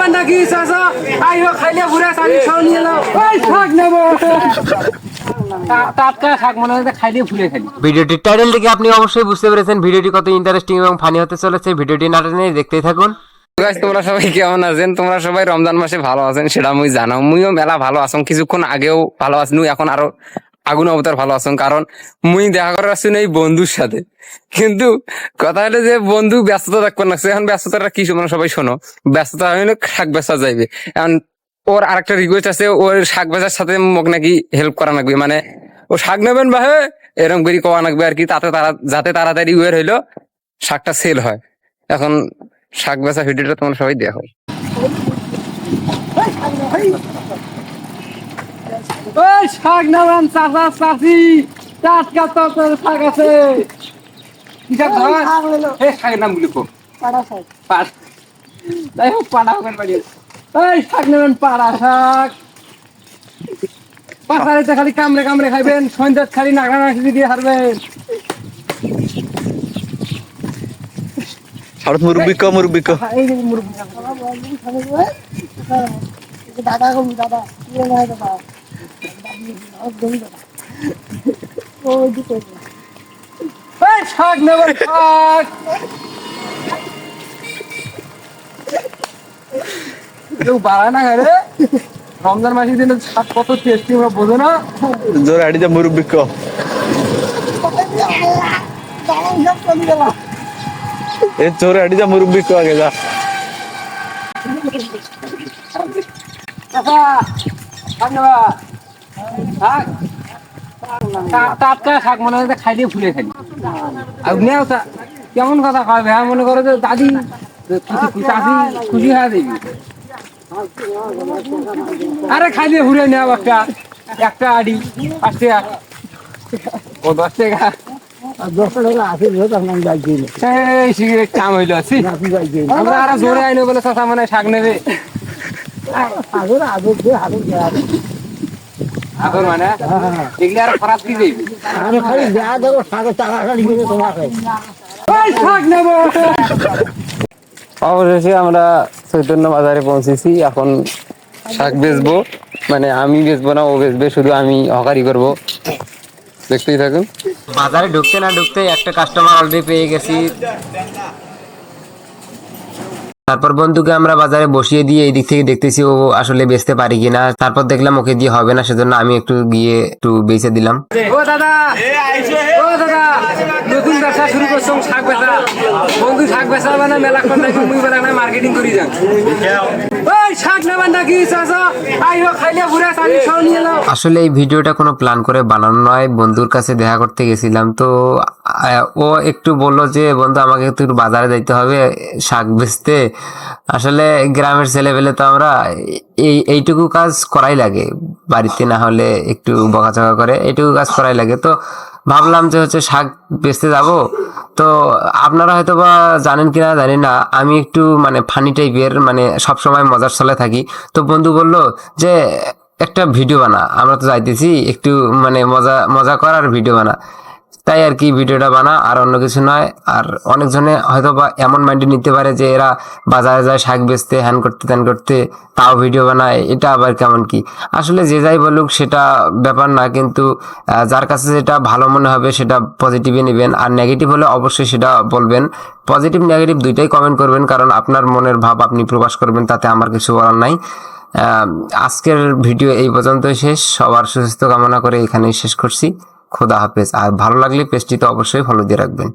নেবেন নাকি চাচা আইও খাইলে ঘুরে চালি খাও নিয়ে নাও। ওই শাক নেব। ভিডিওটির টাইটেল থেকে আপনি অবশ্যই বুঝতে পেরেছেন ভিডিওটি কত ইন্টারেস্টিং এবং ফানি হতে চলেছে। ভিডিওটি না টেনে দেখতেই থাকুন। গাইস তোমরা সবাই কেমন আছেন? তোমরা সবাই রমজান মাসে ভালো আছেন সেটা মুই জানাও। মুইও মেলা ভালো আছেন কিছুক্ষণ আগেও ভালো আছেন এখন আরও আগুন অবতার ভালো আছেন কারণ মুই দেখা করার আসছি এই বন্ধুর সাথে। কিন্তু কথা হলো যে বন্ধু ব্যস্ততা থাকবে না এখন ব্যস্ততাটা কি তোমরা সবাই শোনো। ব্যস্ততা হইলে শাক বেচা যাইবে। এখন ওর আরেকটা রিকোয়েস্ট আছে, ওর শাক বেচার সাথে মোক নাকি হেল্প করা লাগবে। মানে ও শাক নেবেন বা হে, এরকম করে কওয়া লাগবে আর কি। তাতে তারা, যাতে তাড়াতাড়ি ওয়ের হইল শাকটা সেল হয়। এখন শাক বেচা ভিডিওটা তোমরা সবাই দেখো। ওই শাক চাচি টাটকা তরকারি শাক আছে। কি শাক ধর এই শাকের নাম গুলি কো। পাট যাই হোক পাড়া হোক বাড়ি এই শাক নেবেন পাড়া শাক। পাশারিতে খালি কামড়ে কামড়ে খাইবেন সন্ধ্যার খালি নাগা নাগি দিয়ে হারবেন। ভারত মুরব্বী ক মুরব্বী ক। এই যে মুরগি দাদা? শাক নেবেন শাক কেউ বাড়ায় না রে রমজান মাসের দিনে শাক কত টেস্টি ওরা বোঝে না জোর আড়ি যা মুরব্বী ক দাদা সব চলে গেল এ জোর আড়ি যা মুরব্বী ক আগে যা? টা- টাটকা শাক মনে হয় যে খাইলে ফুলে খালি আর নেও তা কেমন কথা মনে করো যে দাদি খুশি চাষি খুশি হয়ে যাবি আরে খাইলে ঘুরে নেও একটা একটা আড়ি পাঁচ টাকা ও দশ টাকা আমরা আরও জোরে আইনো বলে চাচা মানে শাক নেবে দিয়ে আগর এখন মানে? এগুলি আর খরাপ কি যাইবে আমি খালি যা দেবো সাগর টাকা খালি তোমাকে এই শাক নেব অবশেষে আমরা চৈতন্য বাজারে পৌঁছেছি। এখন শাক বেচবো। মানে আমি বেচবো না ও বেচবে। শুধু আমি হকারি করব। দেখতেই থাকুন। বাজারে ঢুকতে না ঢুকতে একটা কাস্টমার অলরেডি পেয়ে গেছি। তারপর বন্ধুকে আমরা বাজারে বসিয়ে দিয়ে এই দিক থেকে দেখতেছি ও আসলে বেচতে পারি কিনা। তারপর দেখলাম ওকে দিয়ে হবে না, সেজন্য আমি একটু গিয়ে একটু বেচে দিলাম। ও দাদা! ও দাদা! নতুন ব্যবসা শুরু করছ, শাক বেচা। বন্ধু, শাক বেচা মানে মেলা মার্কেটিং করি যান। নাও। আসলে এই ভিডিওটা কোনো প্ল্যান করে বানানো নয়। বন্ধুর কাছে দেখা করতে গেছিলাম, তো ও একটু বলল যে, বন্ধু, আমাকে একটু বাজারে যাইতে হবে শাক বেচতে। আসলে গ্রামের ছেলেপেলে তো আমরা এই, এইটুকু কাজ করাই লাগে। বাড়িতে না হলে একটু বকাচকা করে, এইটুকু কাজ করাই লাগে। তো ভাবলাম যে হচ্ছে শাক বেচতে যাব। তো আপনারা হয়তো বা জানেন কিনা জানি না, আমি একটু মানে ফানি টাইপের মানে সবসময় মজার ছলে থাকি। তো বন্ধু বলল যে, একটা ভিডিও বানা, আমরা তো যাইতেছি একটু মানে মজা মজা করার ভিডিও বানা। তাই আর কি ভিডিওটা বানা, আর অন্য কিছু নয়। আর অনেকজনে হয়তো বা এমন মাইন্ডে নিতে পারে যে এরা বাজারে যায় শাক বেচতে, হ্যান করতে, ত্যান করতে, তাও ভিডিও বানায়, এটা আবার কেমন কি? আসলে যে যাই বলুক, সেটা ব্যাপার না, কিন্তু যার কাছে যেটা ভালো মনে হবে, সেটা পজিটিভে নেবেন। আর নেগেটিভ হলে অবশ্যই সেটা বলবেন। পজিটিভ নেগেটিভ দুইটাই কমেন্ট করবেন, কারণ আপনার মনের ভাব আপনি প্রকাশ করবেন, তাতে আমার কিছু বলার নাই। আজকের ভিডিও এই পর্যন্তই শেষ। সবার সুস্থ কামনা করে এখানেই শেষ করছি। খোদা হাফেজ। আর ভালো লাগলে পেজটি তো অবশ্যই ফলো দিয়ে রাখবেন।